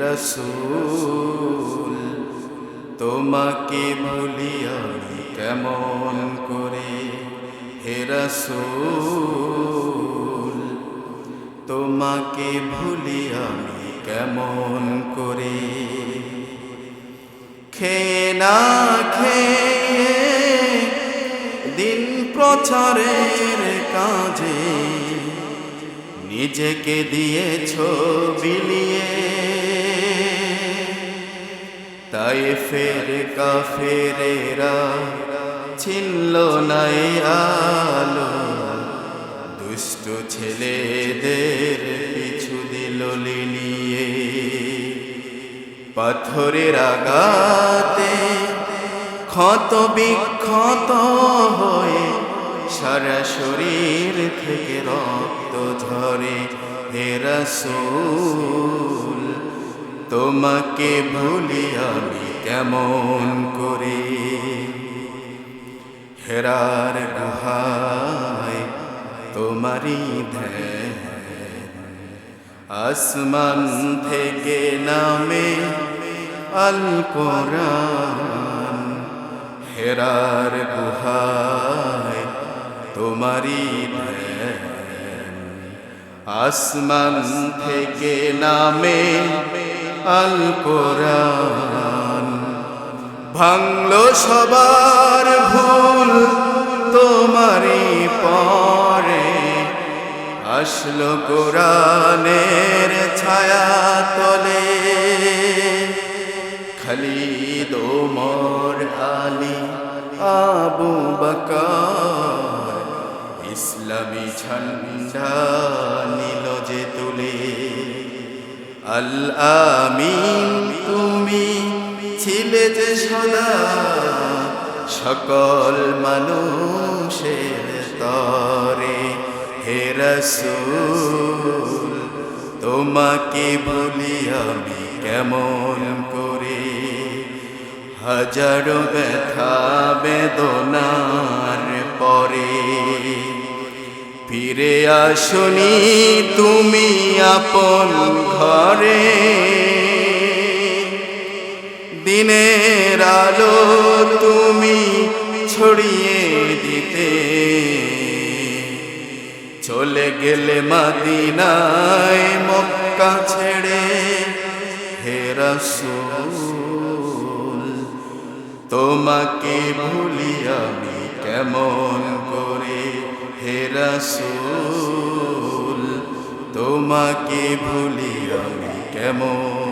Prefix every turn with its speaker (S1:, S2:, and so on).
S1: রসুল, তোমাকে ভুলি আমি কেমন করে? হে রসুল, তোমাকে ভুলি আমি কেমন করে? খেয়ে না খেয়ে দিন প্রচারের কাজে নিজেকে দিয়েছ বিলিয়ে। তাই ফের কাফেরেরা ছিনল নাই আলো। দুষ্ট ছেলেদের পিছু দিল লিলিয়ে পাথরের আগাতে ক্ষত বিক্ষত হয়ে সারা শরীর থেকে রক্ত ঝরে হে রসুল, তোমাকে ভুলি আমি কেমন করে? হেরার গুহায় তোমারই আসমান থেকে নামে আল কোরআন। হেরার গুহায় ধ্যান। আসমান থেকে নামে আল কোরআন ভাঙলো সবার ভুল তোমারি পরে। আসলো কোরআনের ছায়া তলে। খালিদ, ওমর, আলী, আবু বকর। ইসলামী ঝন্ডা নিল যে তুলে। আল আমিন, তুমি ছিলে যে সদা। সকল মানুষের তরে, হে রসুল, তোমাকে বলি আমি কেমন করে? হাজারো ব্যথা, বেদনার ফিরে আসনি তুমি আপন ঘরে। দিনের আলো তুমি ছড়িয়ে দিতে। চলে গেলে মাদিনায় মক্কা ছেড়ে হে রসুল, তোমাকে ভুলি আমি কেমন করে হে রসুল তোমাকে ভুলি আমি কেমন?